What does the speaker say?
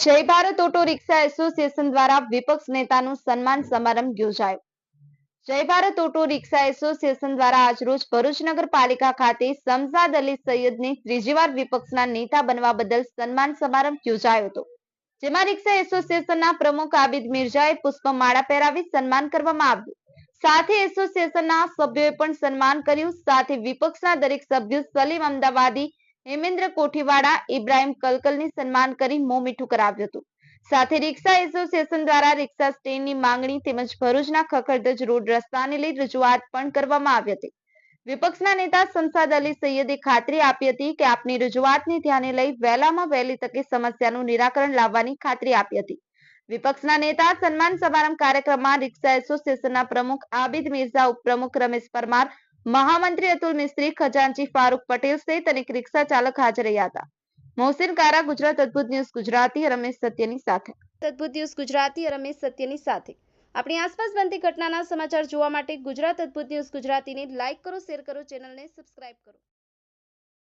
જય Bharat auto rickshaw association દ્વારા વિપક્ષ નેતાનું સન્માન સમારંભ યોજાયો. જય ભારત ઓટો રિક્ષા એસોસિએશન દ્વારા આજરોજ ભરૂચ નગરપાલિકા ખાતે સમઝાદ અલી સૈયદને ત્રીજીવાર વિપક્ષના નેતા બનવા બદલ સન્માન સમારંભ યોજાયો હતો. જેમાં રિક્ષા એસોસિએશનના પ્રમુખ આબિદ મિર્જાએ પુષ્પમાળા પહેરાવી સન્માન કરવામાં આવ્યું. સાથે એસોસિએશનના સભ્યોએ પણ સન્માન કર્યું. સાથે વિપક્ષના દરેક સભ્યો સલીમ અમદાવાદી હેમેન્દ્ર કોઠીવાડા ઇબ્રાહિમ કલકલની સન્માન કરી મોં મીઠું કરાવ્યું હતું. સાથે રિક્ષા એસોસિએશન દ્વારા રિક્ષા સ્ટેન્ડની માંગણી તેમજ ભરૂચના ખખડધજ રોડ રસ્તાને લઈ રજૂઆત પણ કરવામાં આવી હતી. વિપક્ષના નેતા સંસાદ અલી સૈયદે ખાતરી આપી હતી કે આપની રજૂઆતને ધ્યાને લઈ વહેલામાં વહેલી તકે સમસ્યાનું નિરાકરણ લાવવાની ખાતરી આપી હતી. વિપક્ષના નેતા સન્માન સમારંભ કાર્યક્રમમાં રિક્ષા એસોસિએશનના પ્રમુખ આબિદ મિર્ઝા ઉપપ્રમુખ રમેશ પરમાર મહામંત્રી અતુલ મિસ્ત્રી, ખજાનચી ફારૂક પટેલ સહિત અનેક રિક્ષા ચાલક હાજર રહ્યા હતા. મોહસિન કારા, ગુજરાત અદભુત ન્યૂઝ ગુજરાતી, રમેશ સત્યની સાથે. અદભુત ન્યૂઝ ગુજરાતી, રમેશ સત્યની સાથે. આપણી આસપાસ બનતી ઘટનાના સમાચાર જોવા માટે ગુજરાત અદભુત ન્યૂઝ ગુજરાતીને લાઇક કરો, શેર કરો, ચેનલને સબસ્ક્રાઇબ કરો.